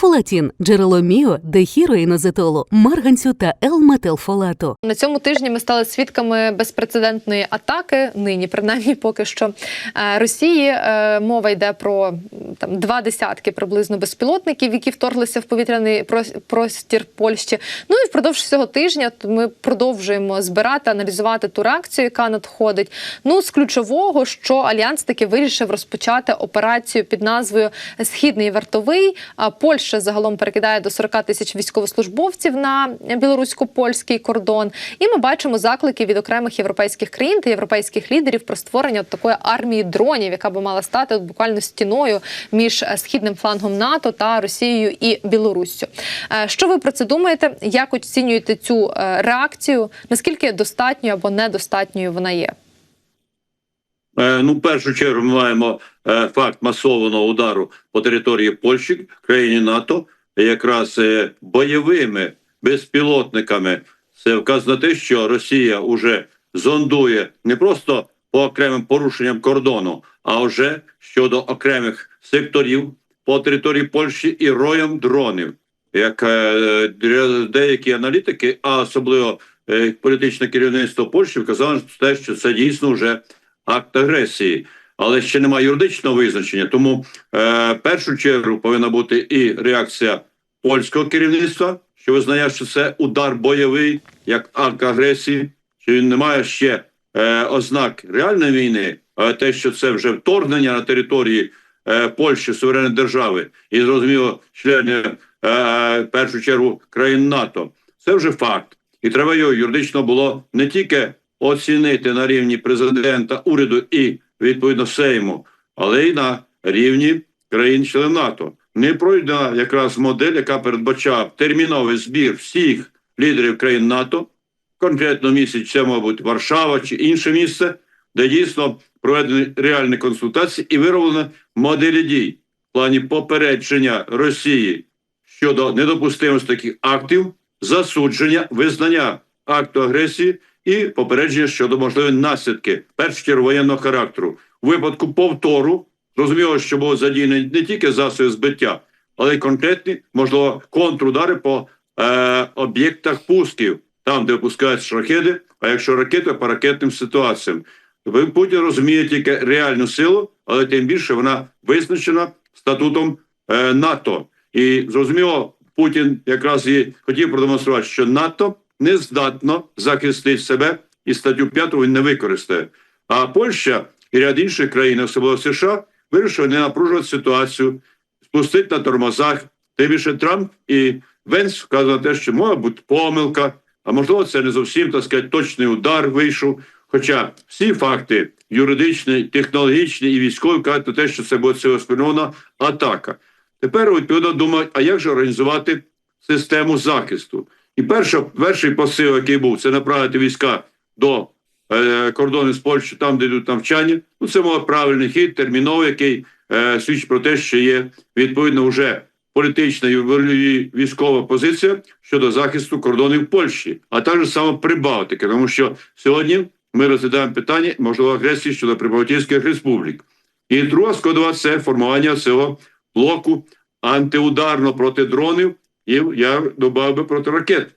Фолатін – джерело міо, дехіроїнозетолу, марганцю та Л-метилфолату. На цьому тижні ми стали свідками безпрецедентної атаки. Нині, принаймні, поки що е, Росії Е, мова йде про там два десятки приблизно безпілотників, які вторглися в повітряний прос- простір Польщі. Ну і впродовж всього тижня ми продовжуємо збирати, аналізувати ту реакцію, яка надходить. Ну з ключового, що альянс таки вирішив розпочати операцію під назвою Східний вартовий. А Польща загалом перекидає до 40 тисяч військовослужбовців на білорусько-польський кордон. І ми бачимо заклики від окремих європейських країн та європейських лідерів про створення от такої армії дронів, яка би мала стати от буквально стіною між е, східним флангом НАТО та Росією і Білоруссю. Е, Що ви про це думаєте? Як оцінюєте цю е, реакцію? Наскільки достатньою або недостатньою вона є? Е, Ну, в першу чергу ми маємо е, факт масованого удару по території Польщі, країні НАТО, якраз е, бойовими безпілотниками. Це вказано те, що Росія вже зондує не просто по окремим порушенням кордону, а вже щодо окремих секторів по території Польщі і роєм дронів. Як деякі аналітики, а особливо політичне керівництво Польщі, вказали те, що це дійсно вже акт агресії, але ще немає юридичного визначення. Тому е, першу чергу повинна бути і реакція польського керівництва, що визнає, що це удар бойовий як акт агресії, що він не має ще е, ознак реальної війни, а те, що це вже вторгнення на території е, Польщі, суверенної держави, і зрозуміло, членів е, першу чергу країн НАТО. Це вже факт, і треба його юридично було не тільки оцінити на рівні президента, уряду і відповідно Сейму, але й на рівні країн-членів НАТО. Не пройде якраз модель, яка передбачав терміновий збір всіх лідерів країн НАТО, конкретно місяць це, мабуть, Варшава чи інше місце, де дійсно проведені реальні консультації і вироблені моделі дій в плані попередження Росії щодо недопустимості таких актів, засудження, визнання акту агресії і попередження щодо можливих наслідки в першу чергу воєнного характеру. У випадку повтору зрозуміло, що було задіяні не тільки засоби збиття, але й конкретні, можливо, контрудари по е, об'єктах пусків, там, де випускаються ракети, а якщо ракети, по ракетним ситуаціям. Путін розуміє тільки реальну силу, але тим більше вона визначена статутом е, НАТО. І зрозуміло, Путін якраз і хотів продемонструвати, що НАТО не здатно захистити себе, і статтю 5 він не використає. А Польща і ряд інших країн, особливо США, вирішили не напружувати ситуацію, спустити на тормозах. Тим більше Трамп і Венс вказує на те, що може бути помилка, а можливо, це не зовсім так сказати, точний удар вийшов. Хоча всі факти юридичні, технологічні і військові кажуть на те, що це буде цілеспрямована атака. Тепер відповідно думають, а як же організувати систему захисту? І перша, перший посил, який був, це направити війська до е, кордону з Польщею, там, де йдуть навчання. Ну, це мов правильний хід, терміновий, який е, свідчить про те, що є відповідно вже політична і військова позиція щодо захисту кордонів Польщі, а також саме Прибалтики, тому що сьогодні ми розглядаємо питання можливо агресії щодо Прибалтійських республік. І друга складова це формування цього блоку антиударно проти дронів, і я додав би проти ракет.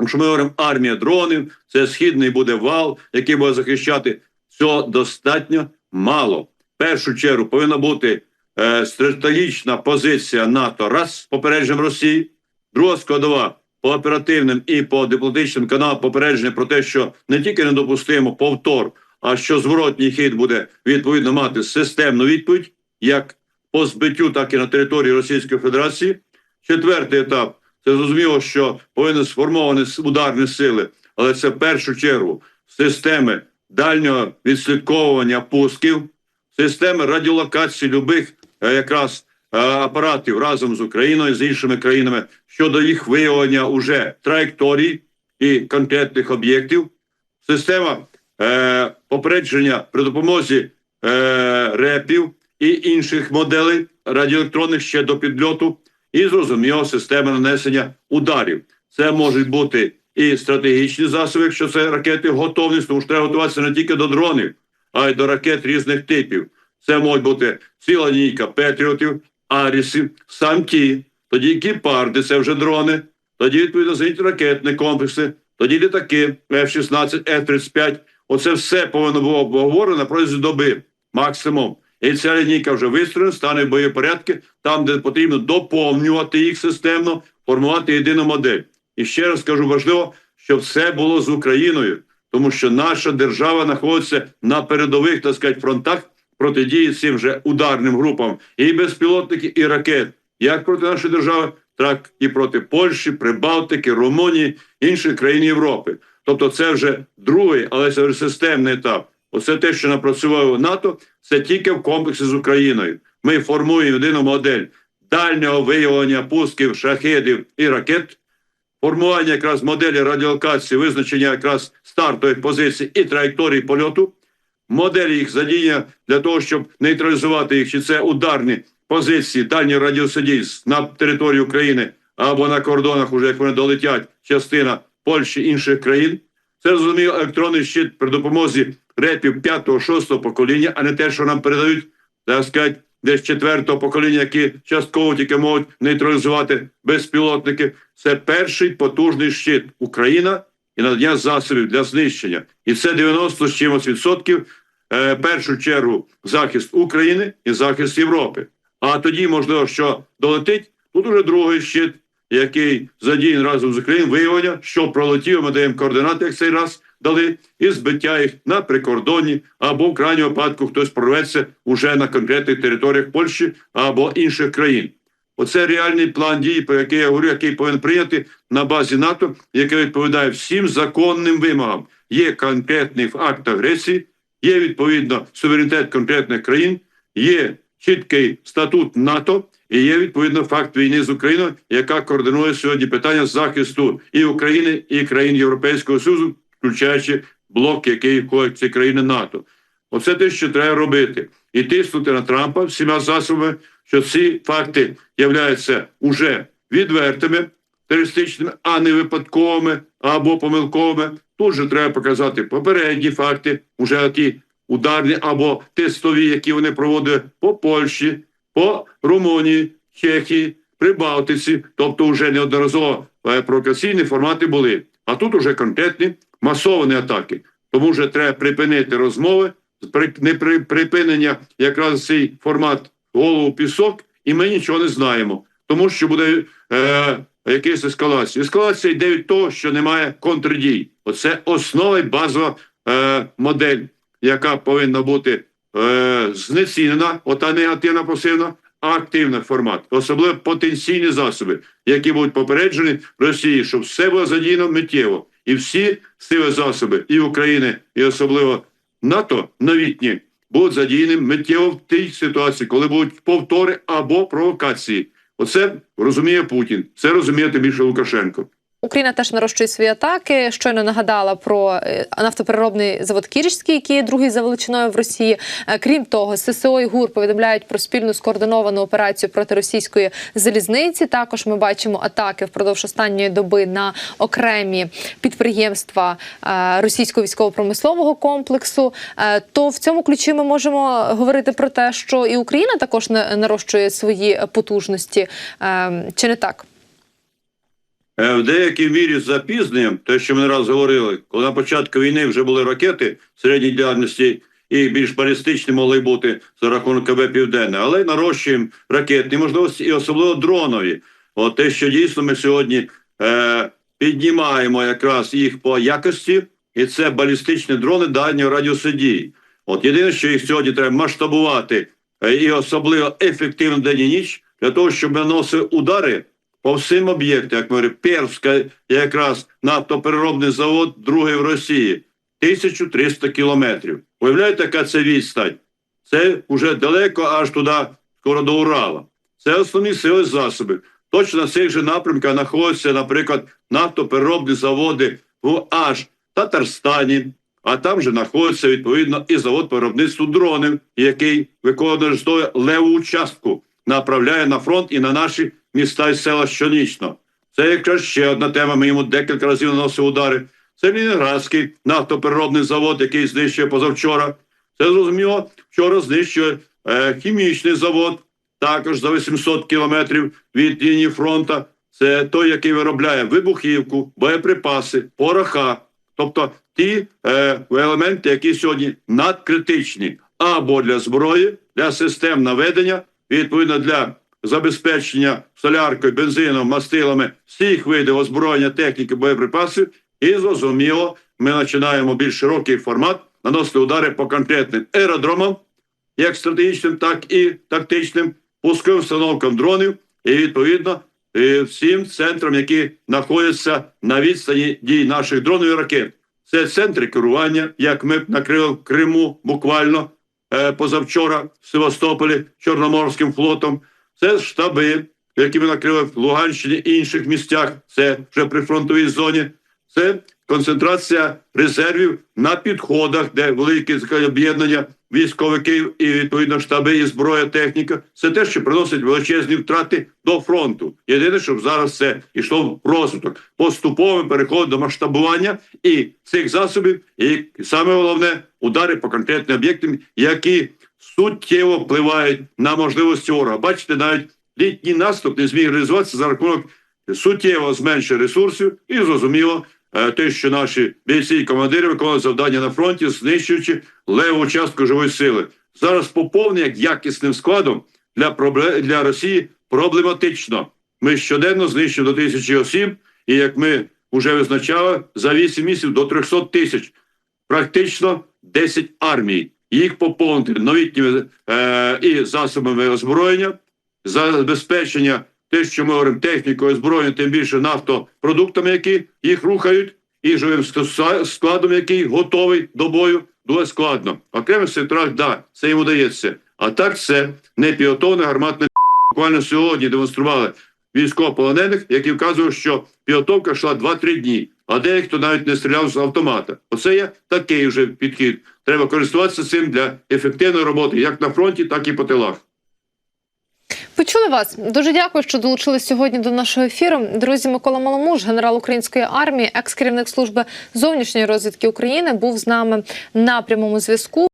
Якщо ми говоримо армія дронів, це східний буде вал, який буде захищати. Цього достатньо мало. В першу чергу повинна бути е, стратегічна позиція НАТО раз з попередженням Росії, друга складова по оперативним і по дипломатичним каналам попередження про те, що не тільки недопустимо повтор, а що зворотній хід буде відповідно мати системну відповідь, як по збиттю, так і на території Російської Федерації. Четвертий етап. Це зрозуміло, що повинні сформовані ударні сили, але це в першу чергу системи дальнього відслідковування пусків, системи радіолокації любих е, якраз е, апаратів разом з Україною з іншими країнами щодо їх виявлення уже траєкторій і конкретних об'єктів, система е, попередження при допомозі е, репів і інших моделей радіоелектронних ще до підльоту, і зрозуміло система нанесення ударів. Це можуть бути і стратегічні засоби, якщо це ракети готовність, тому що треба готуватися не тільки до дронів, а й до ракет різних типів. Це можуть бути ціла лінійка петріотів, арісів, сам ті тоді кіпарди, це вже дрони, тоді відповідно зенітно-ракетні комплекси, тоді літаки F-16, F-35. Оце все повинно було обговорено протязі доби максимум. І ця лінійка вже вистроєна, стане в боєпорядки, там, де потрібно доповнювати їх системно, формувати єдину модель. І ще раз кажу, важливо, щоб все було з Україною, тому що наша держава знаходиться на передових так сказати, фронтах протидії цим же ударним групам і безпілотників, і ракет, як проти нашої держави, так і проти Польщі, Прибалтики, Румунії, інших країн Європи. Тобто, це вже другий, але це вже системний етап. Оце те, що напрацювало НАТО, це тільки в комплексі з Україною. Ми формуємо єдину модель дальнього виявлення пусків шахедів і ракет, формування якраз моделі радіолокації, визначення якраз стартових позицій і траєкторії польоту, моделі їх задіяння для того, щоб нейтралізувати їх, чи це ударні позиції дальніх радіосидій на території України або на кордонах, уже як вони долетять, частина Польщі інших країн. Це зрозуміло електронний щит при допомозі репів 5-6 покоління, а не те, що нам передають, так сказати, десь четвертого покоління, які частково тільки можуть нейтралізувати безпілотники. Це перший потужний щит Україна і надання засобів для знищення. І це 90 з чимось відсотків. е, першу чергу захист України і захист Європи. А тоді, можливо, що долетить, тут уже другий щит, який задіян разом з Україною, виявлення, що пролетів, ми даємо координати, як цей раз дали, і збиття їх на прикордоні, або в крайньому випадку хтось прорветься уже на конкретних територіях Польщі або інших країн. Оце реальний план дії, про який я говорю, який повинен прийняти на базі НАТО, який відповідає всім законним вимогам. Є конкретний акт агресії, є відповідно суверенітет конкретних країн, є чіткий статут НАТО і є відповідно факт війни з Україною, яка координує сьогодні питання захисту і України, і країн Європейського Союзу, включаючи блок, який входить ці країни НАТО. Оце те, що треба робити, і тиснути на Трампа всіма засобами, що ці факти являються уже відвертими терористичними, а не випадковими або помилковими. Тут же треба показати попередні факти, уже ті ударні або тестові, які вони проводили по Польщі, по Румунії, Чехії, Прибалтиці, тобто вже неодноразово е, провокаційні формати були. А тут уже конкретні масовані атаки. Тому вже треба припинити розмови, не при- припинення якраз цей формат голову пісок, і ми нічого не знаємо. Тому що буде е, якась ескалація. Ескалація йде від того, що немає контрдій. Оце основа і базова е, модель, яка повинна бути е, знецінена, ота негативна пасивна, а активний формат, особливо потенційні засоби, які будуть попереджені Росії, щоб все було задіяно миттєво. І всі сили засоби і України, і особливо НАТО новітні будуть задіяні миттєво в тій ситуації, коли будуть повтори або провокації. Оце розуміє Путін, це розуміє тим більше Лукашенко. Україна теж нарощує свої атаки. Щойно нагадала про е, нафтопереробний завод Кірічський, який є другий за величиною в Росії. Е, Крім того, ССО і ГУР повідомляють про спільну скоординовану операцію проти російської залізниці. Також ми бачимо атаки впродовж останньої доби на окремі підприємства е, російського військово-промислового комплексу. То в цьому ключі ми можемо говорити про те, що і Україна також на- нарощує свої потужності. Е, Чи не так? Е, В деякій мірі з запізненням, те, що ми не раз говорили, коли на початку війни вже були ракети середньої дальності і більш балістичні могли бути за рахунок КБ Південне, але нарощуємо ракетні можливості і особливо дронові. От те, що дійсно ми сьогодні е, піднімаємо якраз їх по якості, і це балістичні дрони дальнього радіусу дії. От єдине, що їх сьогодні треба масштабувати е, і особливо ефективно день і ніч для того, щоб наносили удари по всім об'єктам, як ми говоримо, Перська якраз нафтопереробний завод, другий в Росії, 1300 кілометрів. Уявляєте, яка це відстань? Це вже далеко аж туди, скоро до Урала. Це основні сили засоби. Точно на цих же напрямках знаходяться, наприклад, нафтопереробні заводи в аж Татарстані, а там же знаходиться відповідно і завод по виробництву дронів, який виконує леву частку, направляє на фронт і на наші міста і села щонічно. Це якраз ще одна тема. Ми йому декілька разів наносили удари. Це Лінінградський нафтопереробний завод, який знищує позавчора. Це зрозуміло, вчора знищує е, хімічний завод також за 800 кілометрів від лінії фронту. Це той, який виробляє вибухівку, боєприпаси, пороха, тобто ті е, елементи, які сьогодні надкритичні або для зброї, для систем наведення, відповідно для забезпечення соляркою, бензином, мастилами всіх видів озброєння, техніки, боєприпасів. І зрозуміло, ми починаємо більш широкий формат наносити удари по конкретним аеродромам, як стратегічним, так і тактичним, пусковим установкам дронів, і відповідно е, всім центрам, які знаходяться на відстані дій наших дронів і ракет. Це центри керування, як ми накрили Криму буквально позавчора в Севастополі Чорноморським флотом. Це штаби, які ми накрили в Луганщині і інших місцях. Це вже при фронтовій зоні. Це концентрація резервів на підходах, де великі об'єднання військовиків і відповідно штаби і зброя, техніка. Це те, що приносить величезні втрати до фронту. Єдине, щоб зараз це йшло в розвиток, поступовим переходом до масштабування і цих засобів, і саме головне удари по конкретним об'єктам, які суттєво впливають на можливості ворога. Бачите, навіть літній наступ не зміг реалізуватися за рахунок суттєво зменшення ресурсів, і зрозуміло, те, що наші бійці і командири виконують завдання на фронті, знищуючи леву частку живої сили. Зараз поповнення як якісним складом для для Росії проблематично. Ми щоденно знищуємо до тисячі осіб, і як ми вже визначали, за 8 місяців до 300 тисяч, практично 10 армій. Їх поповнити новітніми е, і засобами озброєння, забезпечення те, що ми говоримо, технікою озброєння, тим більше нафтопродуктами, які їх рухають, і живим складом, який готовий до бою, дуже складно. Окремих секторах, да, це їм удається. А так це не підготовлене гарматне буквально сьогодні демонстрували військовополонених, які вказують, що підготовка йшла 2-3 дні, а деякі навіть не стріляв з автомата. Оце є такий вже підхід. Треба користуватися цим для ефективної роботи як на фронті, так і по тилах. Почули вас. Дуже дякую, що долучились сьогодні до нашого ефіру. Друзі, Микола Маломуж, генерал української армії, екс-керівник служби зовнішньої розвідки України, був з нами на прямому зв'язку.